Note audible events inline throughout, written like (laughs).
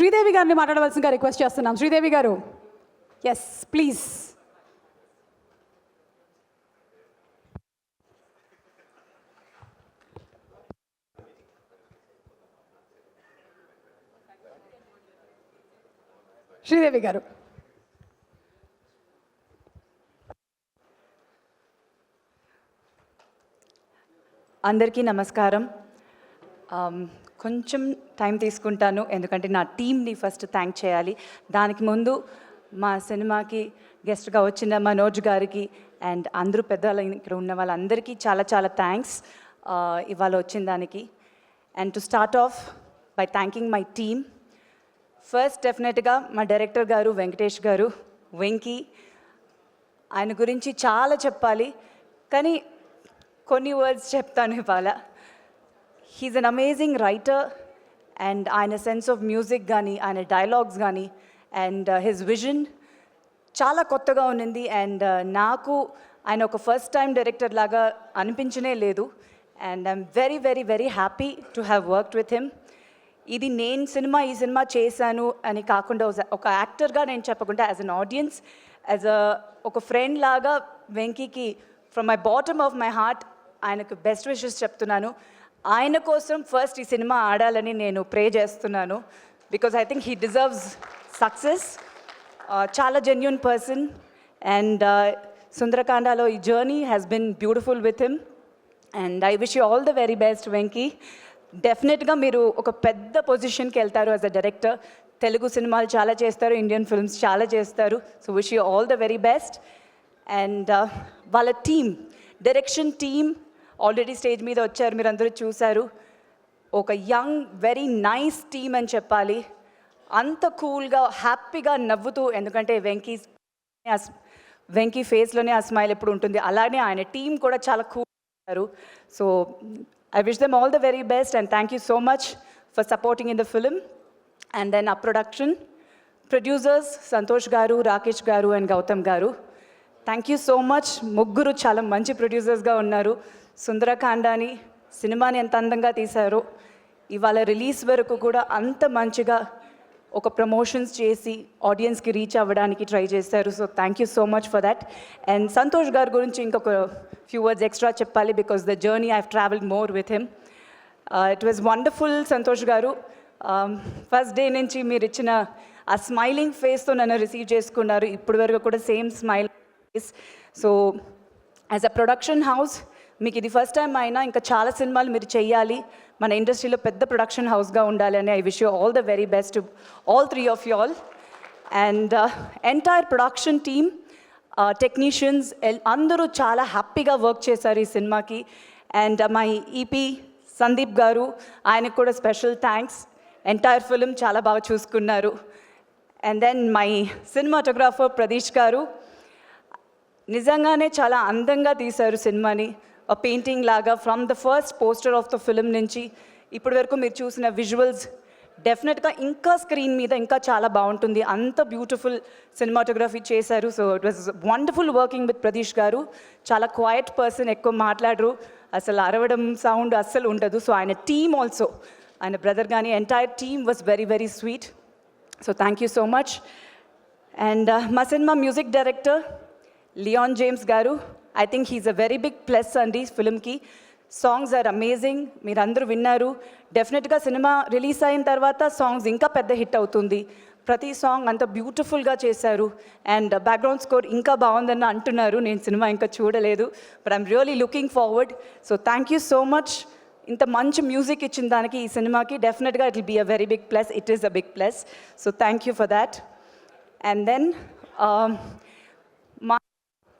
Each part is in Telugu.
శ్రీదేవి గారిని మాట్లాడవలసిందిగా రిక్వెస్ట్ చేస్తున్నాం. శ్రీదేవి గారు. ఎస్ ప్లీజ్ శ్రీదేవి గారు. అందరికీ నమస్కారం. కొంచెం టైం తీసుకుంటాను. ఎందుకంటే నా టీంని ఫస్ట్ థ్యాంక్ చేయాలి. దానికి ముందు మా సినిమాకి గెస్ట్గా వచ్చిన మనోజ్ గారికి అండ్ అందరూ పెద్దవాళ్ళు ఇక్కడ ఉన్న వాళ్ళందరికీ చాలా చాలా థ్యాంక్స్ ఇవాళ వచ్చిన దానికి. And to start off by thanking my team first డెఫినెట్గా మా డైరెక్టర్ గారు వెంకటేష్ గారు వెంకీ ఆయన గురించి చాలా చెప్పాలి. కానీ కొన్ని వర్డ్స్ చెప్తాను ఇవాళ. He's an amazing writer and ఆయన సెన్స్ ఆఫ్ మ్యూజిక్ కానీ ఆయన డైలాగ్స్ కానీ అండ్ హిజ్ విజన్ చాలా కొత్తగా ఉన్నింది అండ్ uh, నాకు ఆయన ఒక ఫస్ట్ టైం డైరెక్టర్ లాగా అనిపించనే లేదు and I'm very very very happy to have worked with him ఇది నేను సినిమా ఈ సినిమా చేశాను అని కాకుండా ఒక- ఒక యాక్టర్గా నేను చెప్పకుండా as an audience as a ఒక ఫ్రెండ్ లాగా వెంకీకి from my bottom of my heart ఆయనకు బెస్ట్ విషెస్ చెప్తున్నాను. ఆయన కోసం ఫస్ట్ ఈ సినిమా ఆడాలని నేను ప్రే చేస్తున్నాను. Because I think he deserves success చాలా జెన్యున్ పర్సన్ అండ్ సుందరకాండలో ఈ journey has been beautiful with him and I wish you all the very best Venky డెఫినెట్గా మీరు ఒక పెద్ద పొజిషన్కి వెళ్తారు యాజ్ అ డైరెక్టర్ తెలుగు సినిమాలు చాలా చేస్తారు ఇండియన్ ఫిల్మ్స్ చాలా చేస్తారు. So wish you all the very best and వాళ్ళ team direction team already stage మీద వచ్చారు మీరు అందరూ చూశారు. ఒక యంగ్ వెరీ నైస్ టీమ్ అని చెప్పాలి. అంత కూల్గా హ్యాపీగా నవ్వుతూ ఎందుకంటే వెంకీ వెంకీ ఫేస్లోనే ఆ స్మైల్ ఎప్పుడు ఉంటుంది. అలానే ఆయన టీం కూడా చాలా కూల్ ఉన్నారు so I wish them all the very best and thank you so much for supporting in the film and then uh production producers Santosh garu Rakesh garu and Gautam గారు. థ్యాంక్ యూ సో మచ్ ముగ్గురు చాలా మంచి ప్రొడ్యూసర్స్గా ఉన్నారు. సుందరకాండాని సినిమాని ఎంత అందంగా తీశారో ఇవాళ రిలీజ్ వరకు కూడా అంత మంచిగా ఒక ప్రమోషన్స్ చేసి ఆడియన్స్కి రీచ్ అవ్వడానికి ట్రై చేశారు. So thank you so much for that. And Santosh గారి గురించి ఇంకొక ఫ్యూ వర్డ్స్ ఎక్స్ట్రా చెప్పాలి because the journey I travelled more with him. It was wonderful Santosh garu. Um, first day నుంచి మీరు ఇచ్చిన ఆ స్మైలింగ్ ఫేస్తో నన్ను రిసీవ్ చేసుకున్నారు. ఇప్పటి వరకు కూడా same smile face so as a production house మీకు ఇది ఫస్ట్ టైం అయినా ఇంకా చాలా సినిమాలు మీరు చేయాలి మన ఇండస్ట్రీలో పెద్ద ప్రొడక్షన్ హౌస్గా ఉండాలి అని I wish you all the very best all three of you all and entire production team technicians అందరూ చాలా హ్యాపీగా వర్క్ చేశారు ఈ సినిమాకి. అండ్ మై ఈపీ సందీప్ గారు ఆయనకు కూడా స్పెషల్ థ్యాంక్స్ ఎంటైర్ ఫిలిం చాలా బాగా చూసుకున్నారు. And then my cinematographer Pradeesh garu నిజంగానే చాలా అందంగా తీశారు సినిమాని. పెయింటింగ్ లాగా from the first poster of the film నుంచి ఇప్పటి వరకు మీరు చూసిన విజువల్స్ డెఫినెట్గా ఇంకా స్క్రీన్ మీద ఇంకా చాలా బాగుంటుంది. అంత బ్యూటిఫుల్ సినిమాటోగ్రఫీ చేశారు. So it was wonderful working with Pradeesh garu. చాలా క్వైట్ పర్సన్ ఎక్కువ మాట్లాడరు. అసలు అరవడం సౌండ్ అస్సలు ఉండదు. సో ఆయన టీమ్ ఆల్సో ఆయన బ్రదర్ కానీ entire team was very very sweet so thank you so much and మా cinema music director Leon James garu I think he's a very big plus అండి ఫిల్మ్కి సాంగ్స్ ఆర్ అమేజింగ్ మీరు అందరూ విన్నారు. డెఫినెట్గా సినిమా రిలీజ్ అయిన తర్వాత సాంగ్స్ ఇంకా పెద్ద హిట్ అవుతుంది. ప్రతి సాంగ్ అంత బ్యూటిఫుల్గా చేశారు. అండ్ బ్యాక్గ్రౌండ్ స్కోర్ ఇంకా బాగుందని అంటున్నారు. నేను సినిమా ఇంకా చూడలేదు. But I'm really looking forward so thank you so much ఇంత మంచి మ్యూజిక్ ఇచ్చిన దానికి ఈ సినిమాకి డెఫినెట్గా it will be a very big plus it is a big plus so thank you for that and then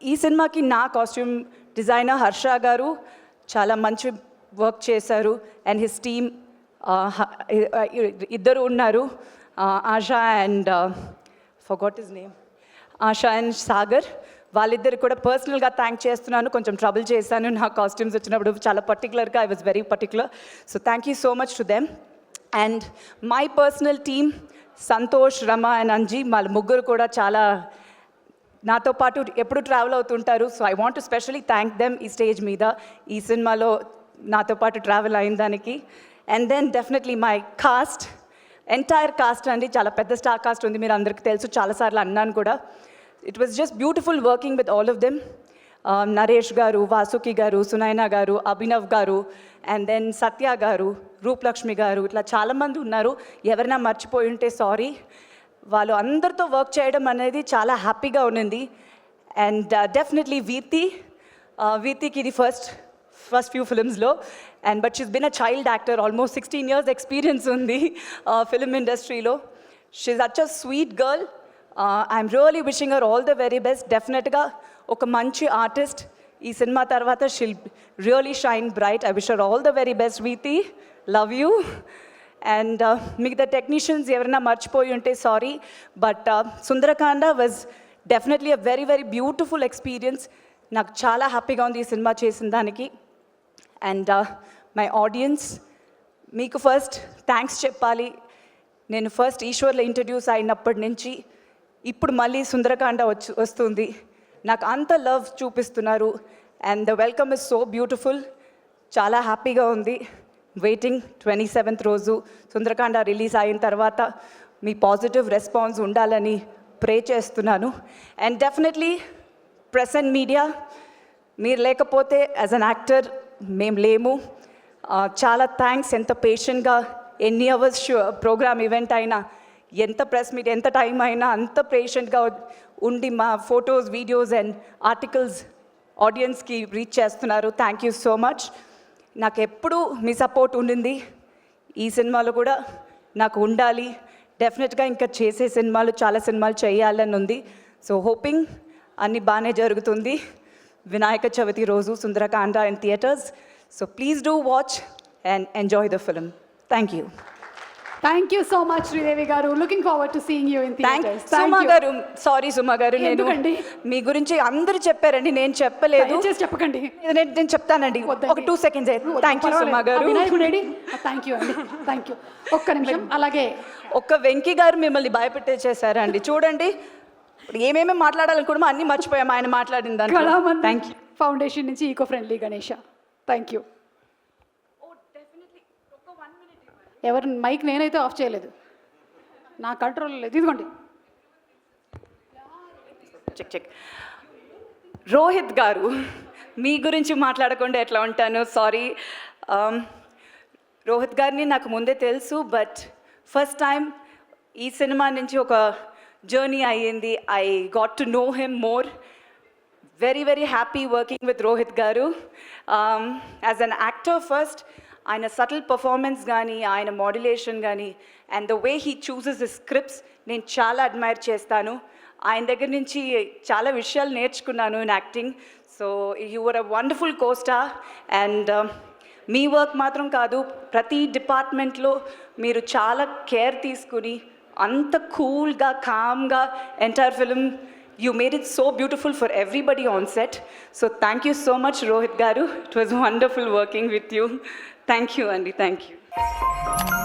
ఈ సినిమాకి నా కాస్ట్యూమ్ డిజైనర్ హర్ష గారు చాలా మంచి వర్క్ చేశారు అండ్ హిస్ టీమ్ ఇద్దరు ఉన్నారు. Asha and forgot his name Asha and Sagar వాళ్ళిద్దరు కూడా పర్సనల్గా థ్యాంక్ చేస్తున్నాను. కొంచెం ట్రబుల్ చేశాను. నా కాస్ట్యూమ్స్ వచ్చినప్పుడు చాలా పర్టికులర్గా I was very particular so thank you so much to them and my personal team Santosh Rama and Anji వాళ్ళ ముగ్గురు కూడా చాలా నాతో పాటు ఎప్పుడు ట్రావెల్ అవుతుంటారు. So I want to specially thank them ఈ స్టేజ్ మీద. ఈ సినిమాలో నాతో పాటు ట్రావెల్ అయిన దానికి. And then definitely my cast entire cast అండి. చాలా పెద్ద స్టార్ కాస్ట్ ఉంది. మీరు అందరికీ తెలుసు. చాలాసార్లు అన్నాను కూడా. It was just beautiful working with all of them Naresh garu Vasuki garu Sunaina గారు అభినవ్ గారు అండ్ దెన్ సత్య గారు రూపలక్ష్మి గారు. ఇట్లా చాలామంది ఉన్నారు. ఎవరైనా మర్చిపోయి ఉంటే సారీ వాళ్ళు అందరితో వర్క్ చేయడం అనేది చాలా హ్యాపీగా ఉన్నింది. అండ్ డెఫినెట్లీ వీతి వీతికి ఇది first first few ఫిలిమ్స్లో and but she's been a child actor almost sixteen years experience ఉంది ఫిలిం ఇండస్ట్రీలో she's such a sweet girl I'm really wishing her all the very best డెఫినెట్గా ఒక మంచి ఆర్టిస్ట్ ఈ సినిమా తర్వాత she'll really shine bright I wish all the very best Veethi love you and మిగతా టెక్నీషియన్స్ ఎవరైనా మర్చిపోయి ఉంటే sorry but uh, Sundarakanda was definitely a very very beautiful experience నాకు చాలా హ్యాపీగా ఉంది ఈ సినిమా చేసిన దానికి. అండ్ మై ఆడియన్స్ మీకు ఫస్ట్ థ్యాంక్స్ చెప్పాలి. నేను ఫస్ట్ ఈశ్వర్లో ఇంట్రడ్యూస్ అయినప్పటి నుంచి ఇప్పుడు మళ్ళీ సుందరకాండ వచ్చి వస్తుంది. నాకు అంత లవ్ చూపిస్తున్నారు. And the welcome is so beautiful చాలా హ్యాపీగా ఉంది. వెయిటింగ్ ట్వంటీ సెవెంత్ రోజు సుందరకాండ రిలీజ్ అయిన తర్వాత మీ పాజిటివ్ రెస్పాన్స్ ఉండాలని ప్రే చేస్తున్నాను. And definitely press and media మీరు లేకపోతే యాజ్ అన్ యాక్టర్ మేము లేము. చాలా థ్యాంక్స్ ఎంత పేషెంట్గా ఎన్ని అవర్స్ ప్రోగ్రామ్ ఈవెంట్ అయినా ఎంత ప్రెస్ మీట్ ఎంత టైం అయినా అంత పేషెంట్గా ఉండి మా ఫొటోస్ వీడియోస్ అండ్ ఆర్టికల్స్ ఆడియన్స్కి రీచ్ చేస్తున్నారు. థ్యాంక్ యూ సో మచ్ నాకు ఎప్పుడూ మీ సపోర్ట్ ఉండింది. ఈ సినిమాలో కూడా నాకు ఉండాలి. డెఫినెట్గా ఇంకా చేసే సినిమాలు చాలా సినిమాలు చేయాలని ఉంది. సో హోపింగ్ అన్నీ బాగానే జరుగుతుంది. వినాయక చవితి రోజు Sundarakanda in theatres so please do watch and enjoy the film thank you thank you so much Sridevi garu looking forward to seeing you in thank theatres Suma garu sorry Suma గారు నేను ఎందుకండి? మీ గురించి అందరూ చెప్పారండి నేను చెప్పలేదు. దయచేసి చెప్పకండి. నేను నేను చెప్తానండి. వద్దండి. ఒక two seconds thank you Suma garu thank you అండి. థ్యాంక్ యూ ఒక్క నిమిషం. (laughs) అలాగే ఒక్క వెంకీ గారు మిమ్మల్ని భయపెట్టేసేసారండి చూడండి. ఇప్పుడు ఏమేమి మాట్లాడాలనుకున్నామో అన్నీ మర్చిపోయాం. ఆయన మాట్లాడిన దాంట్లో. కళామంది థ్యాంక్ యూ ఫౌండేషన్ నుంచి eco friendly Ganesha. Thank you ఎవరు మైక్ నేనైతే ఆఫ్ చేయలేదు. నా కంట్రోల్ లేదు. ఇదిగోండి. Check check. రోహిత్ గారు మీ గురించి మాట్లాడకుండా ఎట్లా ఉంటాను? సారీ um, రోహిత్ గారిని నాకు ముందే తెలుసు బట్ ఫస్ట్ టైం ఈ సినిమా నుంచి ఒక జర్నీ అయ్యింది. I got to know him more very very happy working with Rohit garu. As an actor first ఆయన సటిల్ పర్ఫార్మెన్స్ కానీ ఆయన మాడ్యులేషన్ కానీ and the way he chooses the scripts నేను చాలా అడ్మైర్ చేస్తాను. ఆయన దగ్గర నుంచి చాలా విషయాలు నేర్చుకున్నాను in acting so your a wonderful costar and me work మాత్రం కాదు ప్రతి డిపార్ట్మెంట్లో మీరు చాలా కేర్ తీసుకుని అంత కూల్గా కామ్గా entire film You made it so beautiful for everybody on set. So thank you so much, Rohit Garu. It was wonderful working with you. Thank you, Andy. Thank you.